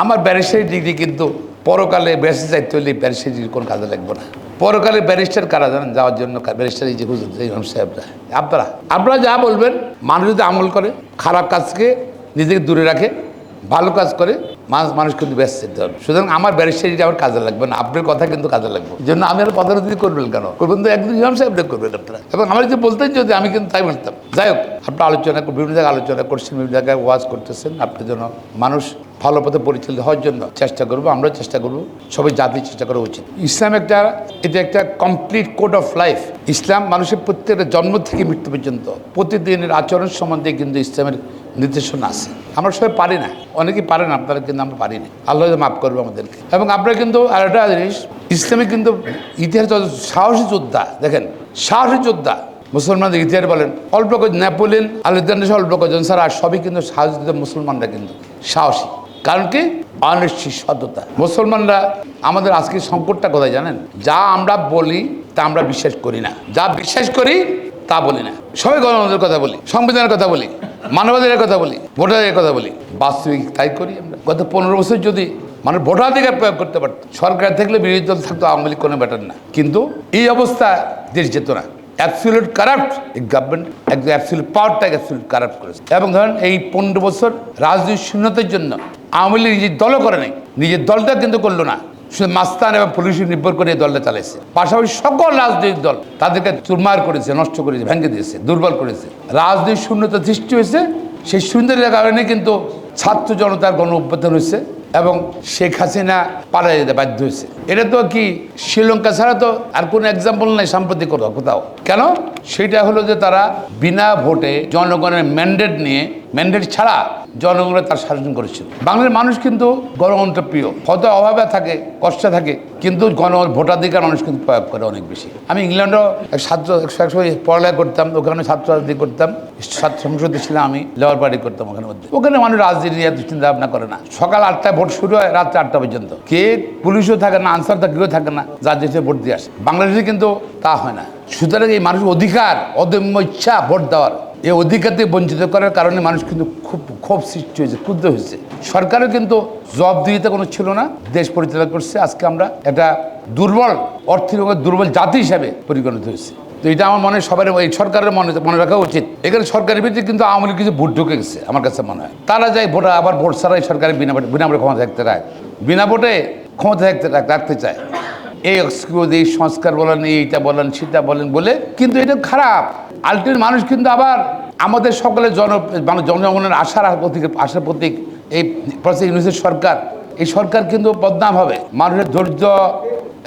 আমার ব্যারিস্টারি ডিগ্রি কিন্তু পরকালে ব্যারিস্টার চাইতে হলে ব্যারিস্টারি ডিগ্রি কোনো কাজে লাগবে না। পরকালে ব্যারিস্টার কারা জানেন? যাওয়ার জন্য ব্যারিস্টারি যে হুজুর ইমাম সাহেবরা। আপনারা আপনারা যা বলবেন, মানুষ যদি আমল করে, খারাপ কাজকে নিজেকে দূরে রাখে ভালো কাজ করে মানুষ মানুষ কিন্তু ব্যস্ত হবে। সুতরাং আমার ব্যারিস্টারিটা আমার কাজে লাগবে না, আপনার কথা কিন্তু কাজে লাগবে। এই জন্য আমি আর পদারতি করবেন কেন? করবেন তো একদিন ইমাম সাহেবরা করবেন আপনারা। এবং আমার যে বলতেন যদি, আমি কিন্তু তাই বলতাম। যাই হোক, আপনার আলোচনা বিভিন্ন জায়গায় আলোচনা করছেন, বিভিন্ন জায়গায় ওয়াজ করতেছেন। আপনার জন্য মানুষ ভালো পথে পরিচালিত হওয়ার জন্য চেষ্টা করব আমরা চেষ্টা করব। সবাই জাতি চেষ্টা করা উচিত। ইসলাম একটা, এটা একটা কমপ্লিট কোড অফ লাইফ ইসলাম মানুষের প্রত্যেকটা জন্ম থেকে মৃত্যু পর্যন্ত, প্রতিদিনের আচরণ সম্বন্ধে কিন্তু ইসলামের নির্দেশনা আছে। আমরা সবাই পারি না। অনেকেই পারেন আপনারা কিন্তু আমরা পারি না। আল্লাহ মাফ করব আমাদেরকে। এবং আপনারা কিন্তু আর একটা জিনিস, ইসলামে কিন্তু ইতিহাস সাহসী যোদ্ধা, দেখেন, সাহসী যোদ্ধা, মুসলমানদের ইতিহাস বলেন, অল্প কজন নেপোলিয়ন আলেকজান্ডার অল্প কজন ছাড়া সবই কিন্তু সাহসী মুসলমানরা কিন্তু, সাহসী। কারণ কি? অনিশ্চিত সততা মুসলমানরা, আমাদের আজকে সংকটটা কোথায় জানেন? যা আমরা বলি, তা আমরা বিশ্বাস করি না। যা বিশ্বাস করি, তা বলি না। সবাই গণতন্ত্রের কথা বলি, সংবিধানের কথা বলি। মানবাধিকারের কথা বলি, ভোটাধিকারের কথা বলি, বাস্তবিক তাই করি আমরা। গত পনেরো বছর যদি মানুষ ভোটাধিকার প্রয়োগ করতে পারত, সরকার থাকলে বিরোধী দল থাকতো, আওয়ামী লীগ কোনো ব্যাটার না। কিন্তু এই অবস্থা দেশ যেত না। অ্যাবসলিউট কারাপ্ট এই গভর্নমেন্ট একদম অ্যাবসলিউট পাওয়ারটাকে অ্যাবসলিউট কারাপ্ট করেছে। এবং ধরেন এই পনেরো বছর রাজনৈতিক শূন্যতার জন্য আওয়ামী লীগ নিজের দলও করে নাই। নিজের দলটা কিন্তু করল না। শুধু মাস্তান এবং পুলিশের নির্ভর করে এই দলটা চালাইছে। পাশাপাশি সকল রাজনৈতিক দল তাদেরকে চুরমার করেছে, নষ্ট করেছে, ভেঙে দিয়েছে, দুর্বল করেছে। রাজনৈতিক শূন্যতা সৃষ্টি হয়েছে, সেই শূন্যতার কারণে কিন্তু ছাত্র জনতার গণ অভ্যুত্থান হয়েছে এবং শেখ হাসিনা পালিয়ে যেতে বাধ্য হয়েছে। এটা তো কি শ্রীলঙ্কা ছাড়া তো আর কোনো এক্সাম্পল নাই সাম্প্রতিক কোথাও। কেন? সেটা হলো যে তারা বিনা ভোটে জনগণের ম্যান্ডেট নিয়ে ম্যান্ডেট ছাড়া জনগণের তার শাসন করেছিল। বাংলার মানুষ কিন্তু গণতন্ত্র প্রিয়। হয়তো অভাবে থাকে, কষ্টে থাকে, কিন্তু গণ ভোটাধিকার মানুষ কিন্তু প্রয়োগ করে অনেক বেশি। আমি ইংল্যান্ডও এক ছাত্র একশো পড়ালেখা করতাম, ওখানে ছাত্র রাজনীতি করতাম, ছাত্র সংসদে ছিলাম আমি, লেবার পার্টি করতাম ওখানে মধ্যে। ওখানে মানুষ রাজনীতি নিয়ে চিন্তা ভাবনা করে না। সকাল আটটায় ভোট শুরু হয়, রাত্রে আটটা পর্যন্ত। কে? পুলিশও থাকে না। আনসার থাকে কেউ থাকে না, যার দেশে ভোট দিয়ে আসে। বাংলাদেশে কিন্তু তা হয় না। সুতরাং এই মানুষের অধিকার, অদম্য ইচ্ছা, ভোট দেওয়ার এই অধিকার থেকে বঞ্চিত করার কারণে মানুষ কিন্তু খুব ক্ষোভ সৃষ্টি হয়েছে ক্ষুদ্র হয়েছে। সরকারও কিন্তু জবাবদিহিতা কোনো ছিল না, দেশ পরিচালনা করছে। আজকে আমরা একটা দুর্বল অর্থের দুর্বল জাতি হিসাবে পরিগণিত হয়েছে। তো এটা আমার মনে হয় সবার এই সরকারের মনে মনে রাখা উচিত। এখানে সরকারের ভিত্তিতে কিন্তু আওয়ামী লীগ কিছু ভোট ঢুকে গেছে, আমার কাছে মনে হয়। তারা যায় ভোট, আবার ভোট ছাড়াই সরকারের বিনা বিনা ভোটে ক্ষমতা থাকতে রায় বিনা ভোটে ক্ষমতা থাকতে রাখতে চায়। এই এক্সকিউজ এই সংস্কার বলেন এইটা বলেন, সেটা বলেন বলে কিন্তু এটা খারাপ। আলটিমেট মানুষ কিন্তু আবার আমাদের সকলের জন মানে জনগণের আশার প্রতীক আশার প্রতীক এই প্রসেস সরকার। এই সরকার কিন্তু বদনাম হবে। মানুষের ধৈর্য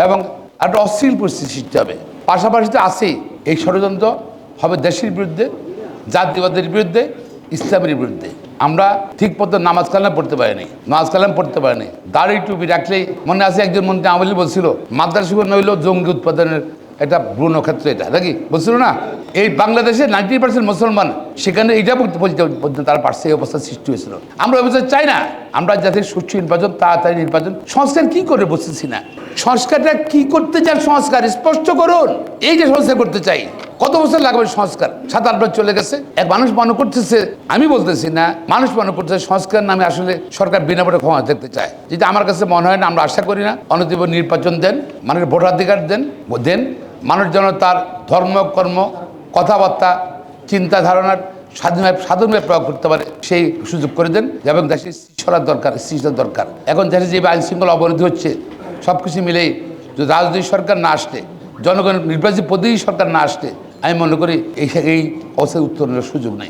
এবং একটা অশ্লীল পরিস্থিতি সৃষ্টি হবে। পাশাপাশি তো আছেই। এই ষড়যন্ত্র হবে দেশের বিরুদ্ধে জাতীয়বাদের বিরুদ্ধে, ইসলামের বিরুদ্ধে। আমরা ঠিক মতো নামাজ কালাম পড়তে পারিনি, নামাজ কালাম পড়তে পারিনি। দাড়ি টুপি রাখলেই মনে আছে একজন মন্ত্রী আমলি বলছিল, মাদ্রাসা নইল জঙ্গি উৎপাদনের একটা ব্রণ ক্ষেত্র এটা। নাকি? বলছিল না? এই বাংলাদেশে নাইনটি পার্সেন্ট মুসলমান, সেখানে এইটা পর্যন্ত তারা পারছে এই অবস্থা সৃষ্টি হয়েছিল। আমরা অবস্থা চাই না, আমরা যাতে সুষ্ঠু নির্বাচন, তাড়াতাড়ি নির্বাচন, সংস্কার কি করে বসেছি না? সংস্কারটা কি করতে চান সংস্কার, স্পষ্ট করুন। এই যে সংস্কার করতে চাই কত বছর লাগবে সংস্কার? সাত, আট চলে গেছে। এক মানুষ মনে করতেছে, আমি বলতেছি না, মানুষ মনে করতেছে সংস্কার নামে আসলে সরকার বিনা ভোটে ক্ষমতা দেখতে চায়। যেটা আমার কাছে মনে হয় না, আমরা আশা করি না। অনতিব নির্বাচন দেন, মানুষের ভোটাধিকার দেন দেন। মানুষ যেন তার ধর্ম, কর্ম, কথাবার্তা, চিন্তা ধারণার স্বাধীনভাবে স্বাধীনভাবে প্রয়োগ করতে পারে, সেই সুযোগ করে দেন। এবং দেশের স্থিতিশীলতার দরকার স্থিতিশীলতার দরকার। এখন দেশে যে আইন শৃঙ্খলা অবনতি হচ্ছে সব কিছু মিলেই রাজনৈতিক সরকার না আসলে জনগণের নির্বাচিত প্রতিনিধি সরকার না আসলে আমি মনে করি এই এই অবস্থায় উত্তরণের সুযোগ নেই।